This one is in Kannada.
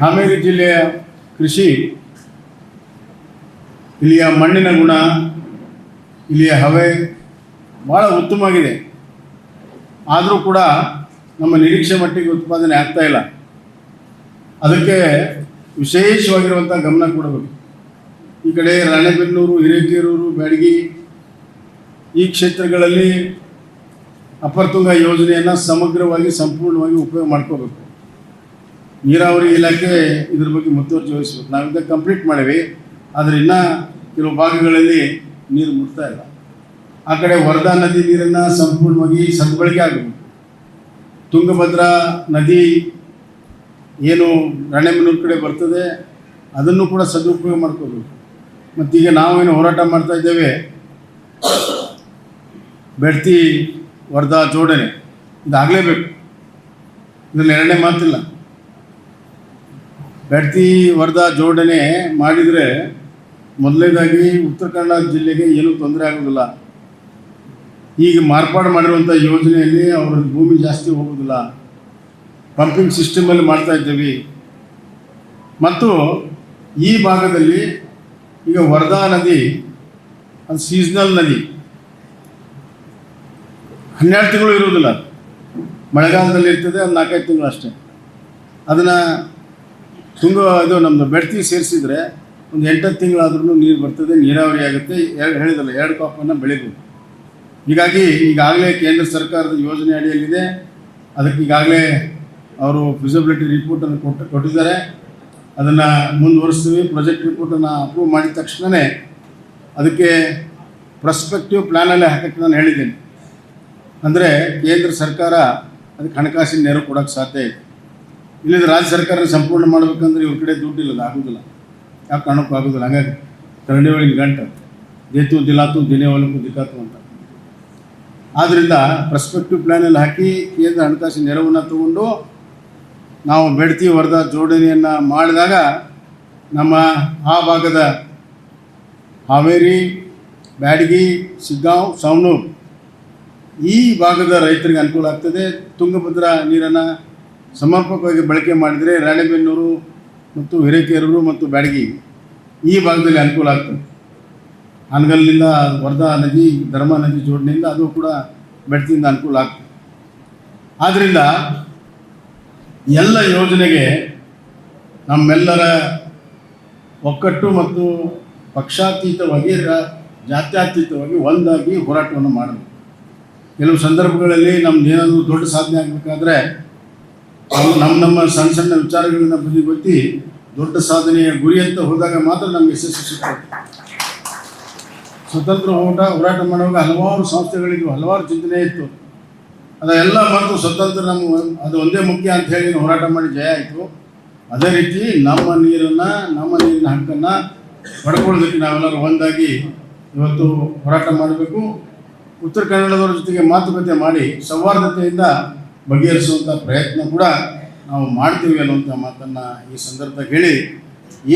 ಹಾವೇರಿ ಜಿಲ್ಲೆಯ ಕೃಷಿ, ಇಲ್ಲಿಯ ಮಣ್ಣಿನ ಗುಣ, ಇಲ್ಲಿಯ ಹವೆ ಭಾಳ ಉತ್ತಮವಾಗಿದೆ. ಆದರೂ ಕೂಡ ನಮ್ಮ ನಿರೀಕ್ಷೆ ಮಟ್ಟಿಗೆ ಉತ್ಪಾದನೆ ಆಗ್ತಾ ಇಲ್ಲ. ಅದಕ್ಕೆ ವಿಶೇಷವಾಗಿರುವಂಥ ಗಮನ ಕೊಡಬೇಕು. ಈ ಕಡೆ ರಾಣೆಬೆನ್ನೂರು, ಹಿರೇಕೆರೂರು, ಬ್ಯಾಡಗಿ ಈ ಕ್ಷೇತ್ರಗಳಲ್ಲಿ ಅಪರ್ತುಂಗ ಯೋಜನೆಯನ್ನು ಸಮಗ್ರವಾಗಿ, ಸಂಪೂರ್ಣವಾಗಿ ಉಪಯೋಗ ಮಾಡ್ಕೋಬೇಕು. ನೀರಾವರಿ ಇಲಾಖೆ ಇದ್ರ ಬಗ್ಗೆ ಮುತುವರ್ಜಿ ವಹಿಸ್ಬೇಕು ನಾವಿಂದ ಕಂಪ್ಲೀಟ್ ಮಾಡೀವಿ. ಆದರೆ ಇನ್ನೂ ಕೆಲವು ಭಾಗಗಳಲ್ಲಿ ನೀರು ಮುಟ್ತಾ ಇಲ್ಲ. ಆ ಕಡೆ ವರದಾ ನದಿ ನೀರನ್ನು ಸಂಪೂರ್ಣವಾಗಿ ಸದ್ಬಳಕೆ ಆಗಬೇಕು. ತುಂಗಭದ್ರಾ ನದಿ ಏನು ರಾಣೆಬೆನ್ನೂರು ಕಡೆ ಬರ್ತದೆ, ಅದನ್ನು ಕೂಡ ಸದುಪಯೋಗ ಮಾಡ್ಕೋಬೇಕು. ಮತ್ತೀಗ ನಾವೇನು ಹೋರಾಟ ಮಾಡ್ತಾ ಇದ್ದೇವೆ ಬೆಡ್ತಿ ವರ್ಧಾ ಜೋಡಣೆ ಇದಾಗಲೇಬೇಕು. ಇದರಲ್ಲಿ ಎರಡನೇ ಮಾತಿಲ್ಲ. ಬೆಡ್ತಿ ವರ್ಧಾ ಜೋಡಣೆ ಮಾಡಿದರೆ ಮೊದಲನೇದಾಗಿ ಉತ್ತರ ಕನ್ನಡ ಜಿಲ್ಲೆಗೆ ಏನೂ ತೊಂದರೆ ಆಗೋದಿಲ್ಲ. ಈಗ ಮಾರ್ಪಾಡು ಮಾಡಿರುವಂಥ ಯೋಜನೆಯಲ್ಲಿ ಅವರ ಭೂಮಿ ಜಾಸ್ತಿ ಹೋಗೋದಿಲ್ಲ. ಪಂಪಿಂಗ್ ಸಿಸ್ಟಮಲ್ಲಿ ಮಾಡ್ತಾ ಇದ್ದೀವಿ. ಮತ್ತು ಈ ಭಾಗದಲ್ಲಿ ಈಗ ವರ್ಧಾ ನದಿ, ಅದು ಸೀಸ್ನಲ್ ನದಿ, ಹನ್ನೆರಡು ತಿಂಗಳು ಇರುವುದಿಲ್ಲ. ಮಳೆಗಾಲದಲ್ಲಿ ಇರ್ತದೆ ಒಂದು ನಾಲ್ಕೈದು ತಿಂಗಳು ಅಷ್ಟೇ ಅದನ್ನು ತುಂಗ ಇದು ನಮ್ಮದು ಬೆಡ್ತಿ ಸೇರಿಸಿದ್ರೆ ಒಂದು ಎಂಟತ್ತು ತಿಂಗಳಾದ್ರೂ ನೀರು ಬರ್ತದೆ, ನೀರಾವರಿ ಆಗುತ್ತೆ. ಹೇಳಿದಲ್ಲ, ಎರಡು ಕಾಪನ್ನು ಬೆಳಿಬೋದು. ಹೀಗಾಗಿ ಈಗಾಗಲೇ ಕೇಂದ್ರ ಸರ್ಕಾರದ ಯೋಜನೆ ಅಡಿಯಲ್ಲಿದೆ. ಅದಕ್ಕೆ ಈಗಾಗಲೇ ಅವರು ಫಿಸಿಬಿಲಿಟಿ ರಿಪೋರ್ಟನ್ನು ಕೊಟ್ಟು, ಕೊಟ್ಟಿದ್ದಾರೆ. ಅದನ್ನು ಮುಂದುವರಿಸ್ತೀವಿ. ಪ್ರಾಜೆಕ್ಟ್ ರಿಪೋರ್ಟನ್ನು ಅಪ್ರೂವ್ ಮಾಡಿದ ತಕ್ಷಣವೇ ಅದಕ್ಕೆ ಪ್ರಸ್ಪೆಕ್ಟಿವ್ ಪ್ಲ್ಯಾನಲ್ಲೇ ಹಾಕಕ್ಕೆ ನಾನು ಹೇಳಿದ್ದೇನೆ. ಅಂದರೆ ಕೇಂದ್ರ ಸರ್ಕಾರ ಅದಕ್ಕೆ ಹಣಕಾಸಿನ ನೆರವು ಕೊಡೋಕ್ಕೆ ಸಾಧ್ಯ ಇದೆ. ಇಲ್ಲದ್ರೆ ರಾಜ್ಯ ಸರ್ಕಾರ ಸಂಪೂರ್ಣ ಮಾಡ್ಬೇಕಂದ್ರೆ ಇವ್ರ ಕಡೆ ದುಡ್ಡು ಇಲ್ಲ ಅದು ಆಗೋದಿಲ್ಲ. ಯಾಕೆ ಕಾರಣಕ್ಕೂ ಆಗೋದಿಲ್ಲ. ಹಂಗಾಗಿ ಕರಡಿ ಒಳಗೆ ಗಂಟು. ದೇತು ದಿಲಾತು, ದಿನೇ ಹೊಲಕ್ಕೂ ದಿಕ್ಕಾತು ಅಂತ. ಆದ್ದರಿಂದ ಪ್ರಸ್ಪೆಕ್ಟಿವ್ ಪ್ಲ್ಯಾನಲ್ಲಿ ಹಾಕಿ ಕೇಂದ್ರ ಹಣಕಾಸಿನ ನೆರವನ್ನು ತಗೊಂಡು ನಾವು ಬೆಡ್ತಿ ಹೊರದ ಜೋಡಣೆಯನ್ನು ಮಾಡಿದಾಗ ನಮ್ಮ ಆ ಭಾಗದ ಹಾವೇರಿ, ಬ್ಯಾಡಗಿ, ಸಿಗ್ಗಾಂವ್ ಸವಣೂರು ಈ ಭಾಗದ ರೈತರಿಗೆ ಅನುಕೂಲ ಆಗ್ತದೆ. ತುಂಗಭದ್ರಾ ನೀರನ್ನು ಸಮರ್ಪಕವಾಗಿ ಬಳಕೆ ಮಾಡಿದರೆ ರಾಣೆಬೆನ್ನೂರು ಮತ್ತು ಹಿರೇಕೆರೂರು ಮತ್ತು ಬ್ಯಾಡಗಿ ಈ ಭಾಗದಲ್ಲಿ ಅನುಕೂಲ ಆಗ್ತದೆ. ಹಾನಗಲ್ನಿಂದ ವರ್ಧಾ ನದಿ, ಧರ್ಮ ನದಿ ಜೋಡಣೆಯಿಂದ ಅದು ಕೂಡ ಬೆಟ್ಟದಿಂದ ಅನುಕೂಲ ಆಗ್ತದೆ. ಆದ್ದರಿಂದ ಎಲ್ಲ ಯೋಜನೆಗೆ ನಮ್ಮೆಲ್ಲರ ಒಕ್ಕಟ್ಟು ಮತ್ತು ಪಕ್ಷಾತೀತವಾಗಿ ಜಾತ್ಯಾತೀತವಾಗಿ ಒಂದಾಗಿ ಹೋರಾಟವನ್ನು ಮಾಡಬೇಕು. ಕೆಲವು ಸಂದರ್ಭಗಳಲ್ಲಿ ನಮ್ದು ಏನಾದರೂ ದೊಡ್ಡ ಸಾಧನೆ ಆಗಬೇಕಾದ್ರೆ ನಮ್ಮ ನಮ್ಮ ಸಣ್ಣ ಸಣ್ಣ ವಿಚಾರಗಳನ್ನ ಬದಿಗೊತ್ತಿ ದೊಡ್ಡ ಸಾಧನೆಯ ಗುರಿ ಅಂತ ಹೋದಾಗ ಮಾತ್ರ ನಮ್ಗೆ ಯಶಸ್ಸು ಸಿಗ್ತದೆ. ಸ್ವತಂತ್ರ ಹೋರಾಟ ಹೋರಾಟ ಮಾಡುವಾಗ ಹಲವಾರು ಸಂಸ್ಥೆಗಳಿದ್ವು, ಹಲವಾರು ಚಿಂತನೆ ಇತ್ತು. ಅದೆಲ್ಲ ಮರೆತು ಸ್ವತಂತ್ರ ನಮ್ಮ ಅದು ಒಂದೇ ಮುಖ್ಯ ಅಂತ ಹೇಳಿ ಹೋರಾಟ ಮಾಡಿ ಜಯ ಆಯಿತು. ಅದೇ ರೀತಿ ನಮ್ಮ ನೀರನ್ನು, ನಮ್ಮ ನೀರಿನ ಹಕ್ಕನ್ನು ಪಡ್ಕೊಳ್ಳೋದಕ್ಕೆ ನಾವೆಲ್ಲರೂ ಒಂದಾಗಿ ಇವತ್ತು ಹೋರಾಟ ಮಾಡಬೇಕು. ಉತ್ತರ ಕನ್ನಡದವರ ಜೊತೆಗೆ ಮಾತುಕತೆ ಮಾಡಿ ಸೌಹಾರ್ದತೆಯಿಂದ ಬಗೆಹರಿಸುವಂಥ ಪ್ರಯತ್ನ ಕೂಡ ನಾವು ಮಾಡ್ತೀವಿ ಅನ್ನುವಂಥ ಮಾತನ್ನು ಈ ಸಂದರ್ಭದಾಗ ಹೇಳಿ.